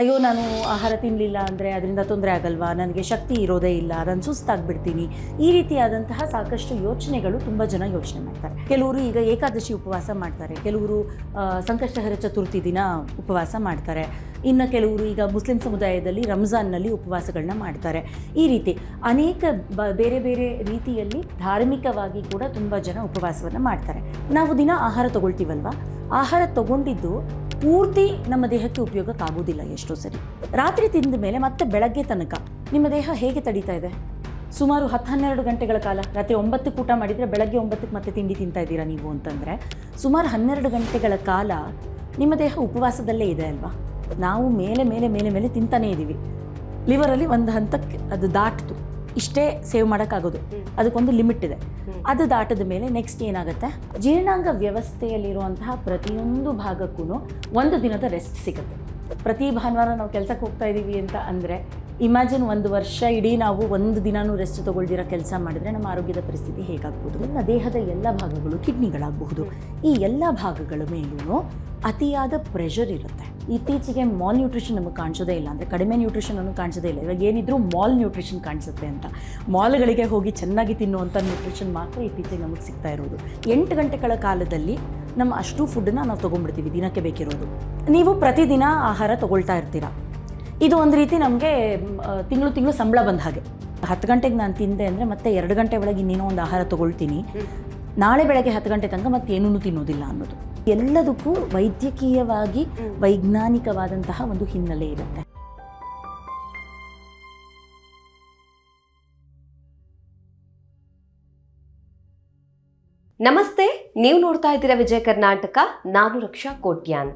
ಅಯ್ಯೋ, ನಾನು ಆಹಾರ ತಿನ್ನಲಿಲ್ಲ ಅಂದರೆ ಅದರಿಂದ ತೊಂದರೆ ಆಗಲ್ವಾ? ನನಗೆ ಶಕ್ತಿ ಇರೋದೇ ಇಲ್ಲ, ನಾನು ಸುಸ್ತಾಗ್ಬಿಡ್ತೀನಿ. ಈ ರೀತಿಯಾದಂತಹ ಸಾಕಷ್ಟು ಯೋಚನೆಗಳು ತುಂಬ ಜನ ಯೋಚನೆ ಮಾಡ್ತಾರೆ. ಕೆಲವರು ಈಗ ಏಕಾದಶಿ ಉಪವಾಸ ಮಾಡ್ತಾರೆ. ಕೆಲವರು ಸಂಕಷ್ಟಹರ ಚತುರ್ಥಿ ದಿನ ಉಪವಾಸ ಮಾಡ್ತಾರೆ. ಇನ್ನು ಕೆಲವರು ಈಗ ಮುಸ್ಲಿಂ ಸಮುದಾಯದಲ್ಲಿ ರಂಜಾನ್ನಲ್ಲಿ ಉಪವಾಸಗಳನ್ನ ಮಾಡ್ತಾರೆ. ಈ ರೀತಿ ಅನೇಕ ಬ, ಬೇರೆ ಬೇರೆ ರೀತಿಯಲ್ಲಿ ಧಾರ್ಮಿಕವಾಗಿ ಕೂಡ ತುಂಬ ಜನ ಉಪವಾಸವನ್ನು ಮಾಡ್ತಾರೆ. ನಾವು ದಿನ ಆಹಾರ ತಗೊಳ್ತೀವಲ್ವಾ? ಆಹಾರ ತಗೊಂಡಿದ್ದು ಪೂರ್ತಿ ನಮ್ಮ ದೇಹಕ್ಕೆ ಉಪಯೋಗಕ್ಕಾಗೋದಿಲ್ಲ ಎಷ್ಟೋ ಸರಿ. ರಾತ್ರಿ ತಿಂದ ಮೇಲೆ ಮತ್ತೆ ಬೆಳಗ್ಗೆ ತನಕ ನಿಮ್ಮ ದೇಹ ಹೇಗೆ ತಡೀತಾ ಇದೆ? ಸುಮಾರು ಹತ್ತು ಹನ್ನೆರಡು ಗಂಟೆಗಳ ಕಾಲ, ರಾತ್ರಿ ಒಂಬತ್ತಕ್ಕೆ ಊಟ ಮಾಡಿದರೆ ಬೆಳಗ್ಗೆ ಒಂಬತ್ತಕ್ಕೆ ಮತ್ತೆ ತಿಂಡಿ ತಿಂತಾ ಇದ್ದೀರಾ ನೀವು ಅಂತಂದರೆ, ಸುಮಾರು ಹನ್ನೆರಡು ಗಂಟೆಗಳ ಕಾಲ ನಿಮ್ಮ ದೇಹ ಉಪವಾಸದಲ್ಲೇ ಇದೆ ಅಲ್ವಾ? ನಾವು ಮೇಲೆ ಮೇಲೆ ಮೇಲೆ ಮೇಲೆ ತಿಂತಾನೇ ಇದ್ದೀವಿ. ಲಿವರಲ್ಲಿ ಒಂದು ಹಂತಕ್ಕೆ ಅದು ದಾಟ್ತು. ಇಷ್ಟೇ ಸೇವ್ ಮಾಡೋಕ್ಕಾಗೋದು. ಅದಕ್ಕೊಂದು ಲಿಮಿಟ್ ಇದೆ. ಅದು ದಾಟದ ಮೇಲೆ ನೆಕ್ಸ್ಟ್ ಏನಾಗುತ್ತೆ? ಜೀರ್ಣಾಂಗ ವ್ಯವಸ್ಥೆಯಲ್ಲಿರುವಂತಹ ಪ್ರತಿಯೊಂದು ಭಾಗಕ್ಕೂ ಒಂದು ದಿನದ ರೆಸ್ಟ್ ಸಿಗುತ್ತೆ. ಪ್ರತಿ ಭಾನುವಾರ ನಾವು ಕೆಲಸಕ್ಕೆ ಹೋಗ್ತಾ ಇದ್ದೀವಿ ಅಂತ ಅಂದರೆ ಇಮ್ಯಾಜಿನ್ ಒಂದು ವರ್ಷ ಇಡೀ ನಾವು ಒಂದು ದಿನಾನೂ ರೆಸ್ಟ್ ತಗೊಳ್ದಿರೋ ಕೆಲಸ ಮಾಡಿದರೆ ನಮ್ಮ ಆರೋಗ್ಯದ ಪರಿಸ್ಥಿತಿ ಹೇಗಾಗ್ಬೋದು ನಮ್ಮ ದೇಹದ ಎಲ್ಲ ಭಾಗಗಳು ಕಿಡ್ನಿಗಳಾಗಬಹುದು. ಈ ಎಲ್ಲ ಭಾಗಗಳ ಮೇಲೂ ಅತಿಯಾದ ಪ್ರೆಷರ್ ಇರುತ್ತೆ. ಇತ್ತೀಚೆಗೆ ಮಾಲ್ ನ್ಯೂಟ್ರಿಷನ್ ನಮಗೆ ಕಾಣಿಸೋದೇ ಇಲ್ಲ ಅಂದರೆ ಕಡಿಮೆ ನ್ಯೂಟ್ರಿಷನ್ ಅನ್ನು ಕಾಣಿಸೋದೇ ಇಲ್ಲ. ಇವಾಗ ಏನಿದ್ರು ಮಾಲ್ ನ್ಯೂಟ್ರಿಷನ್ ಕಾಣಿಸುತ್ತೆ ಅಂತ. ಮಾಲ್ಗಳಿಗೆ ಹೋಗಿ ಚೆನ್ನಾಗಿ ತಿನ್ನುವಂಥ ನ್ಯೂಟ್ರಿಷನ್ ಮಾತ್ರ ಇತ್ತೀಚೆಗೆ ನಮಗೆ ಸಿಗ್ತಾ ಇರೋದು. ಎಂಟು ಗಂಟೆಗಳ ಕಾಲದಲ್ಲಿ ನಮ್ಮ ಅಷ್ಟು ಫುಡ್ಡನ್ನ ನಾವು ತೊಗೊಂಡ್ಬಿಡ್ತೀವಿ, ದಿನಕ್ಕೆ ಬೇಕಿರೋದು. ನೀವು ಪ್ರತಿದಿನ ಆಹಾರ ತಗೊಳ್ತಾ ಇರ್ತೀರಾ? ಇದು ಒಂದು ರೀತಿ ನಮಗೆ ತಿಂಗಳು ತಿಂಗಳು ಸಂಬಳ ಬಂದ ಹಾಗೆ. ಹತ್ತು ಗಂಟೆಗೆ ನಾನು ತಿಂದೆ ಅಂದರೆ ಮತ್ತೆ ಎರಡು ಗಂಟೆ ಒಳಗೆ ಇನ್ನೇನೋ ಒಂದು ಆಹಾರ ತಗೊಳ್ತೀನಿ. ನಾಳೆ ಬೆಳಗ್ಗೆ ಹತ್ತು ಗಂಟೆ ತನಕ ಮತ್ತೆ ಏನೂ ತಿನ್ನೋದಿಲ್ಲ ಅನ್ನೋದು. ಎಲ್ಲದಕ್ಕೂ ವೈದ್ಯಕೀಯವಾಗಿ ವೈಜ್ಞಾನಿಕವಾದಂತಹ ಒಂದು ಹಿನ್ನೆಲೆ ಇರುತ್ತೆ. ನಮಸ್ತೆ, ನೀವು ನೋಡ್ತಾ ಇದ್ದೀರಾ ವಿಜಯ ಕರ್ನಾಟಕ, ನಾನು ರಕ್ಷಾ ಕೋಟ್ಯಾನ್.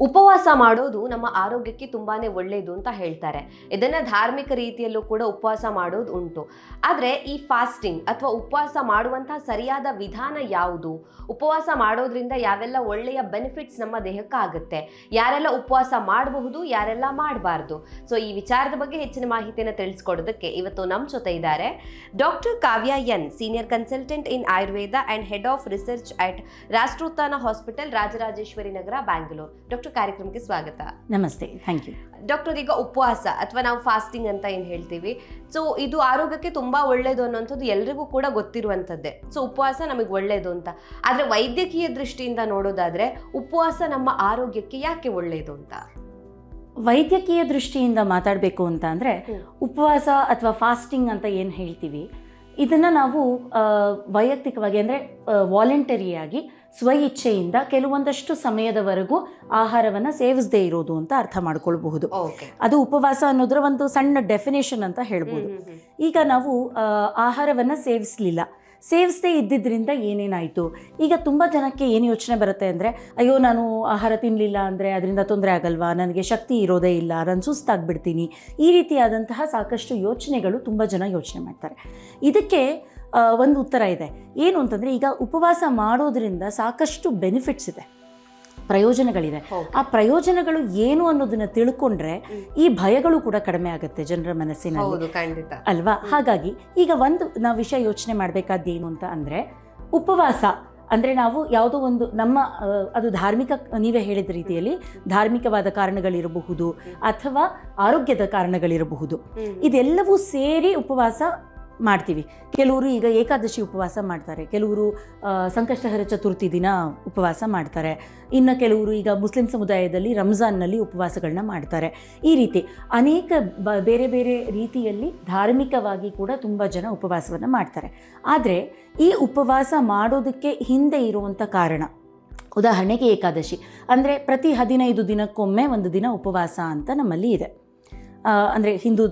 ಉಪವಾಸ ಮಾಡೋದು ನಮ್ಮ ಆರೋಗ್ಯಕ್ಕೆ ತುಂಬಾ ಒಳ್ಳೆಯದು ಅಂತ ಹೇಳ್ತಾರೆ. ಇದನ್ನು ಧಾರ್ಮಿಕ ರೀತಿಯಲ್ಲೂ ಕೂಡ ಉಪವಾಸ ಮಾಡೋದು ಉಂಟು. ಆದರೆ ಈ ಫಾಸ್ಟಿಂಗ್ ಅಥವಾ ಉಪವಾಸ ಮಾಡುವಂತಹ ಸರಿಯಾದ ವಿಧಾನ ಯಾವುದು? ಉಪವಾಸ ಮಾಡೋದ್ರಿಂದ ಯಾವೆಲ್ಲ ಒಳ್ಳೆಯ ಬೆನಿಫಿಟ್ಸ್ ನಮ್ಮ ದೇಹಕ್ಕೆ ಆಗುತ್ತೆ ಯಾರೆಲ್ಲ ಉಪವಾಸ ಮಾಡಬಹುದು, ಯಾರೆಲ್ಲ ಮಾಡಬಾರ್ದು? ಸೊ, ಈ ವಿಚಾರದ ಬಗ್ಗೆ ಹೆಚ್ಚಿನ ಮಾಹಿತಿಯನ್ನು ತಿಳಿಸ್ಕೊಡೋದಕ್ಕೆ ಇವತ್ತು ನಮ್ಮ ಜೊತೆ ಇದ್ದಾರೆ doctor Kavya N, senior consultant in Ayurveda and head of research at Rashtrotthana hospital, Rajarajeshwari Nagar, Bangalore. Doctor ಕಾರ್ಯಕ್ರಮಕ್ಕೆ ಸ್ವಾಗತ. ನಮಸ್ತೆ ಥ್ಯಾಂಕ್ ಯು ಡಾಕ್ಟರ್ ಈಗ ಉಪವಾಸ ಅಥವಾ ನಾವು ಫಾಸ್ಟಿಂಗ್ ಅಂತ ಏನು ಹೇಳ್ತೀವಿ? ಸೊ ಇದು ಆರೋಗ್ಯಕ್ಕೆ ತುಂಬಾ ಒಳ್ಳೇದು ಅನ್ನೋಂಥದ್ದು ಎಲ್ರಿಗೂ ಕೂಡ ಗೊತ್ತಿರುವಂಥದ್ದೇ. ಸೊ ಉಪವಾಸ ನಮಗೆ ಒಳ್ಳೇದು ಅಂತ. ಆದರೆ ವೈದ್ಯಕೀಯ ದೃಷ್ಟಿಯಿಂದ ನೋಡೋದಾದ್ರೆ ಉಪವಾಸ ನಮ್ಮ ಆರೋಗ್ಯಕ್ಕೆ ಯಾಕೆ ಒಳ್ಳೇದು ಅಂತ? ವೈದ್ಯಕೀಯ ದೃಷ್ಟಿಯಿಂದ ಮಾತಾಡಬೇಕು ಅಂತ ಅಂದರೆ ಉಪವಾಸ ಅಥವಾ ಫಾಸ್ಟಿಂಗ್ ಅಂತ ಏನು ಹೇಳ್ತೀವಿ? ಇದನ್ನು ನಾವು ವೈಯಕ್ತಿಕವಾಗಿ ಅಂದರೆ ವಾಲಂಟರಿಯಾಗಿ ಸ್ವ ಇಚ್ಛೆಯಿಂದ ಕೆಲವೊಂದಷ್ಟು ಸಮಯದವರೆಗೂ ಆಹಾರವನ್ನು ಸೇವಿಸದೇ ಇರೋದು ಅಂತ ಅರ್ಥ ಮಾಡ್ಕೊಳ್ಬಹುದು. ಅದು ಉಪವಾಸ ಅನ್ನೋದ್ರ ಒಂದು ಸಣ್ಣ ಡೆಫಿನೇಷನ್ ಅಂತ ಹೇಳ್ಬೋದು. ಈಗ ನಾವು ಆಹಾರವನ್ನು ಸೇವಿಸಲಿಲ್ಲ. ಸೇವಿಸದೇ ಇದ್ದಿದ್ದರಿಂದ ಏನೇನಾಯಿತು? ಈಗ ತುಂಬ ಜನಕ್ಕೆ ಏನು ಯೋಚನೆ ಬರುತ್ತೆ ಅಂದರೆ ಅಯ್ಯೋ ನಾನು ಆಹಾರ ತಿನ್ನಲಿಲ್ಲ ಅಂದರೆ ಅದರಿಂದ ತೊಂದರೆ ಆಗಲ್ವಾ? ನನಗೆ ಶಕ್ತಿ ಇರೋದೇ ಇಲ್ಲ ನಾನು ಸುಸ್ತಾಗ್ಬಿಡ್ತೀನಿ. ಈ ರೀತಿಯಾದಂತಹ ಸಾಕಷ್ಟು ಯೋಚನೆಗಳು ತುಂಬ ಜನ ಯೋಚನೆ ಮಾಡ್ತಾರೆ. ಇದಕ್ಕೆ ಒಂದು ಉತ್ತರ ಇದೆ. ಏನು ಅಂತಂದರೆ ಈಗ ಉಪವಾಸ ಮಾಡೋದ್ರಿಂದ ಸಾಕಷ್ಟು ಬೆನಿಫಿಟ್ಸ್ ಇದೆ. ಪ್ರಯೋಜನಗಳಿದೆ ಆ ಪ್ರಯೋಜನಗಳು ಏನು ಅನ್ನೋದನ್ನ ತಿಳ್ಕೊಂಡ್ರೆ ಈ ಭಯಗಳು ಕೂಡ ಕಡಿಮೆ ಆಗುತ್ತೆ ಜನರ ಮನಸ್ಸಿನಲ್ಲಿ. ಅಲ್ವಾ? ಹಾಗಾಗಿ ಈಗ ಒಂದು ನಾವು ವಿಷಯ ಯೋಚನೆ ಮಾಡಬೇಕಾದ್ದೇನು ಏನು ಅಂತ ಅಂದರೆ ಉಪವಾಸ ಅಂದರೆ ನಾವು ಯಾವುದೋ ಒಂದು ನಮ್ಮ ಅದು ಧಾರ್ಮಿಕ ನೀವೇ ಹೇಳಿದ ರೀತಿಯಲ್ಲಿ ಧಾರ್ಮಿಕವಾದ ಕಾರಣಗಳಿರಬಹುದು ಅಥವಾ ಆರೋಗ್ಯದ ಕಾರಣಗಳಿರಬಹುದು. ಇದೆಲ್ಲವೂ ಸೇರಿ ಉಪವಾಸ ಮಾಡ್ತೀವಿ. ಕೆಲವರು ಈಗ ಏಕಾದಶಿ ಉಪವಾಸ ಮಾಡ್ತಾರೆ. ಕೆಲವರು ಸಂಕಷ್ಟಹರ ಚತುರ್ಥಿ ದಿನ ಉಪವಾಸ ಮಾಡ್ತಾರೆ. ಇನ್ನು ಕೆಲವರು ಈಗ ಮುಸ್ಲಿಂ ಸಮುದಾಯದಲ್ಲಿ ರಂಜಾನ್ನಲ್ಲಿ ಉಪವಾಸಗಳನ್ನ ಮಾಡ್ತಾರೆ. ಈ ರೀತಿ ಅನೇಕ ಬ, ಬೇರೆ ಬೇರೆ ರೀತಿಯಲ್ಲಿ ಧಾರ್ಮಿಕವಾಗಿ ಕೂಡ ತುಂಬ ಜನ ಉಪವಾಸವನ್ನು ಮಾಡ್ತಾರೆ. ಆದರೆ ಈ ಉಪವಾಸ ಮಾಡೋದಕ್ಕೆ ಹಿಂದೆ ಇರುವಂಥ ಕಾರಣ, ಉದಾಹರಣೆಗೆ ಏಕಾದಶಿ. ಅಂದರೆ ಪ್ರತಿ ಹದಿನೈದು ದಿನಕ್ಕೊಮ್ಮೆ ಒಂದು ದಿನ ಉಪವಾಸ ಅಂತ ನಮ್ಮಲ್ಲಿ ಇದೆ. ಅಂದರೆ ಹಿಂದೂ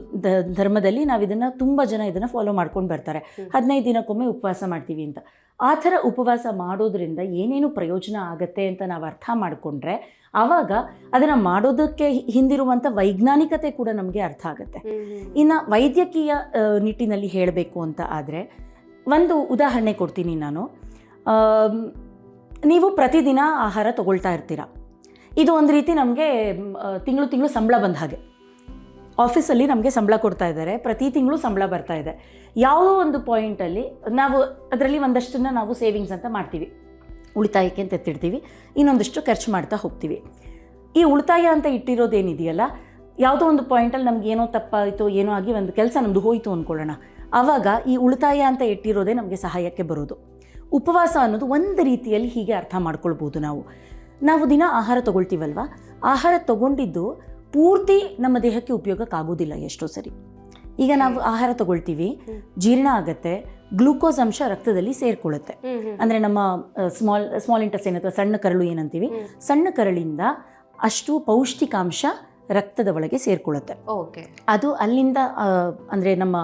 ಧರ್ಮದಲ್ಲಿ ನಾವು ಇದನ್ನು ತುಂಬ ಜನ ಇದನ್ನು ಫಾಲೋ ಮಾಡ್ಕೊಂಡು ಬರ್ತಾರೆ. ಹದಿನೈದು ದಿನಕ್ಕೊಮ್ಮೆ ಉಪವಾಸ ಮಾಡ್ತೀವಿ ಅಂತ. ಆ ಥರ ಉಪವಾಸ ಮಾಡೋದ್ರಿಂದ ಏನೇನು ಪ್ರಯೋಜನ ಆಗತ್ತೆ ಅಂತ ನಾವು ಅರ್ಥ ಮಾಡಿಕೊಂಡ್ರೆ ಆವಾಗ ಅದನ್ನು ಮಾಡೋದಕ್ಕೆ ಹಿಂದಿರುವಂಥ ವೈಜ್ಞಾನಿಕತೆ ಕೂಡ ನಮಗೆ ಅರ್ಥ ಆಗುತ್ತೆ. ಇನ್ನು ವೈದ್ಯಕೀಯ ನಿಟ್ಟಿನಲ್ಲಿ ಹೇಳಬೇಕು ಅಂತ ಆದರೆ ಒಂದು ಉದಾಹರಣೆ ಕೊಡ್ತೀನಿ ನಾನು. ನೀವು ಪ್ರತಿದಿನ ಆಹಾರ ತಗೊಳ್ತಾ ಇರ್ತೀರ? ಇದು ಒಂದು ರೀತಿ ನಮಗೆ ತಿಂಗಳು ತಿಂಗಳು ಸಂಬಳ ಬಂದ ಹಾಗೆ. ಆಫೀಸಲ್ಲಿ ನಮಗೆ ಸಂಬಳ ಕೊಡ್ತಾ ಇದ್ದಾರೆ. ಪ್ರತಿ ತಿಂಗಳು ಸಂಬಳ ಬರ್ತಾ ಇದೆ. ಯಾವುದೋ ಒಂದು ಪಾಯಿಂಟಲ್ಲಿ ನಾವು ಅದರಲ್ಲಿ ಒಂದಷ್ಟನ್ನು ನಾವು ಸೇವಿಂಗ್ಸ್ ಅಂತ ಮಾಡ್ತೀವಿ. ಉಳಿತಾಯಕ್ಕೆ ಅಂತ ಎತ್ತಿಡ್ತೀವಿ. ಇನ್ನೊಂದಿಷ್ಟು ಖರ್ಚು ಮಾಡ್ತಾ ಹೋಗ್ತೀವಿ. ಈ ಉಳಿತಾಯ ಅಂತ ಇಟ್ಟಿರೋದೇನಿದೆಯಲ್ಲ, ಯಾವುದೋ ಒಂದು ಪಾಯಿಂಟಲ್ಲಿ ನಮ್ಗೆ ಏನೋ ತಪ್ಪಾಯಿತು, ಏನೋ ಆಗಿ ಒಂದು ಕೆಲಸ ನಮ್ಮದು ಹೋಯಿತು ಅಂದ್ಕೊಳ್ಳೋಣ ಆವಾಗ ಈ ಉಳಿತಾಯ ಅಂತ ಇಟ್ಟಿರೋದೇ ನಮಗೆ ಸಹಾಯಕ್ಕೆ ಬರೋದು. ಉಪವಾಸ ಅನ್ನೋದು ಒಂದು ರೀತಿಯಲ್ಲಿ ಹೀಗೆ ಅರ್ಥ ಮಾಡ್ಕೊಳ್ಬೋದು ನಾವು. ನಾವು ದಿನ ಆಹಾರ ತಗೊಳ್ತೀವಲ್ವ? ಆಹಾರ ತಗೊಂಡಿದ್ದು ಪೂರ್ತಿ ನಮ್ಮ ದೇಹಕ್ಕೆ ಉಪಯೋಗಕ್ಕಾಗೋದಿಲ್ಲ ಎಷ್ಟೋ ಸರಿ. ಈಗ ನಾವು ಆಹಾರ ತಗೊಳ್ತೀವಿ ಜೀರ್ಣ ಆಗತ್ತೆ ಗ್ಲೂಕೋಸ್ ಅಂಶ ರಕ್ತದಲ್ಲಿ ಸೇರ್ಕೊಳ್ಳುತ್ತೆ. ಅಂದರೆ ನಮ್ಮ ಸ್ಮಾಲ್ ಸ್ಮಾಲ್ ಇಂಟೆಸ್ಟೈನ್ ಅಥವಾ ಸಣ್ಣ ಕರಳು ಏನಂತೀವಿ ಸಣ್ಣ ಕರಳಿಂದ ಅಷ್ಟು ಪೌಷ್ಟಿಕಾಂಶ ರಕ್ತದ ಒಳಗೆ ಸೇರ್ಕೊಳ್ಳುತ್ತೆ. ಓಕೆ. ಅದು ಅಲ್ಲಿಂದ ಅಂದರೆ ನಮ್ಮ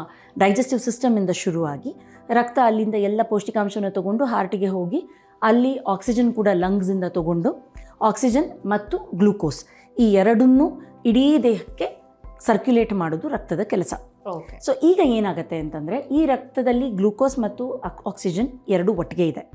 ಡೈಜೆಸ್ಟಿವ್ ಸಿಸ್ಟಮಿಂದ ಶುರುವಾಗಿ ರಕ್ತ ಅಲ್ಲಿಂದ ಎಲ್ಲ ಪೌಷ್ಟಿಕಾಂಶವನ್ನು ತಗೊಂಡು ಹಾರ್ಟಿಗೆ ಹೋಗಿ ಅಲ್ಲಿ ಆಕ್ಸಿಜನ್ ಕೂಡ ಲಂಗ್ಸಿಂದ ತಗೊಂಡು ಆಕ್ಸಿಜನ್ ಮತ್ತು ಗ್ಲೂಕೋಸ್ ಈ ಎರಡನ್ನೂ ಇಡೀ ದೇಹಕ್ಕೆ ಸರ್ಕ್ಯುಲೇಟ್ ಮಾಡೋದು ರಕ್ತದ ಕೆಲಸ. ಸೊ ಈಗ ಏನಾಗುತ್ತೆ ಅಂತಂದರೆ ಈ ರಕ್ತದಲ್ಲಿ ಗ್ಲೂಕೋಸ್ ಮತ್ತು ಆಕ್- ಆಕ್ಸಿಜನ್ ಎರಡು ಒಟ್ಟಿಗೆ ಇದೆ.